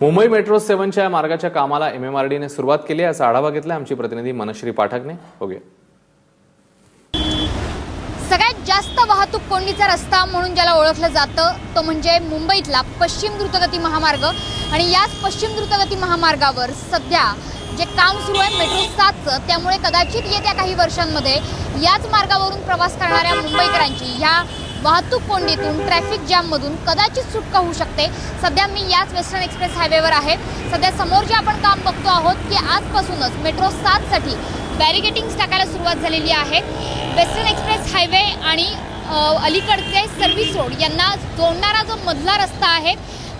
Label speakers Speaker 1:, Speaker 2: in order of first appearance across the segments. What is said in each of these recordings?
Speaker 1: Mumbai metro सेव्हनच्या या मार्गाच्या कामाला एम एम आर डीने सुरुवात केली याचा आढावा घेतला आमची प्रतिनिधी मनश्री पाठकने. ओके
Speaker 2: सगळ्यात जास्त वाहतूक कोंडीचा रस्ता म्हणून ज्याला ओळखलं जातं तो म्हणजे मुंबईतला पश्चिम द्रुतगती महामार्ग. आणि याच पश्चिम द्रुतगती महामार्गावर सध्या जे काम सुरू आहे मेट्रो सातचं त्यामुळे कदाचित येत्या काही वर्षांमध्ये याच मार्गावरून प्रवास करणाऱ्या मुंबईकरांची ह्या वाहतूक कोंडीतून ट्रॅफिक जॅममधून कदाचित सुटका होऊ शकते. सध्या मी याच वेस्टर्न एक्सप्रेस हायवेवर आहे. सध्या समोर जे आपण काम बघतो आहोत की आजपासूनच मेट्रो सातसाठी बॅरिगेटिंग्स टाकायला सुरुवात झालेली आहे. वेस्टर्न एक्सप्रेस हायवे आणि अलीकडचे सर्व्हिस रोड यांना जोडणारा जो मधला रस्ता आहे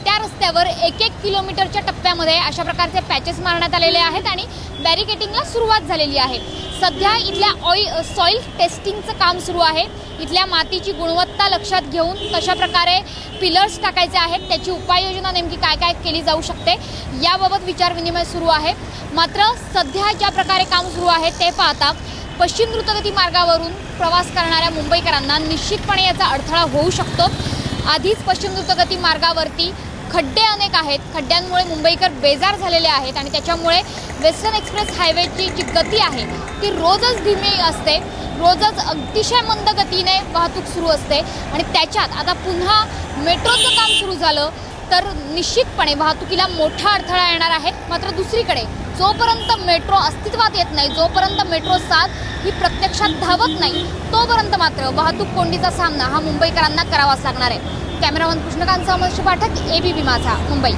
Speaker 2: त्या रस्त्यावर एक एक किलोमीटरच्या टप्प्यामध्ये अशा प्रकारचे पॅचेस मारण्यात आलेले आहेत आणि बॅरिकेटिंगला सुरुवात झालेली आहे. सध्या इथल्या ऑइल सॉईल टेस्टिंगचं काम सुरू आहे. इथल्या मातीची गुणवत्ता लक्षात घेऊन कशा प्रकारे पिलर्स टाकायचे आहेत त्याची उपाययोजना नेमकी काय काय केली जाऊ शकते याबाबत विचारविनिमय सुरू आहे. मात्र सध्या ज्या प्रकारे काम सुरू आहे ते पाहता पश्चिम द्रुतगती मार्गावरून प्रवास करणाऱ्या मुंबईकरांना निश्चितपणे याचा अडथळा होऊ शकतो. आधीच पश्चिम द्रुतगती मार्गावरती खड्डे अनेक आहेत. खड्ड्यांमुळे मुंबईकर बेजार झालेले आहेत आणि त्याच्यामुळे वेस्टर्न एक्सप्रेस हायवेची जी गती आहे ती रोजच धीमी असते. रोजच अतिशय मंद गतीने वाहतूक सुरू असते. आणि त्याच्यात आता पुन्हा मेट्रोचं काम सुरू झालं तर निश्चितपणे वाहतुकीला मोठा अडथळा येणार आहे. मात्र दुसरीकडे जोपर्यंत मेट्रो अस्तित्वात येत नाही जोपर्यंत मेट्रो सात ही प्रत्यक्षात धावत नाही तोपर्यंत मात्र वाहतूक कोंडीचा सामना हा मुंबईकरांना करावाच लागणार आहे. Cameraman Krishnakant Samarsh Pathak ABP Majha Mumbai.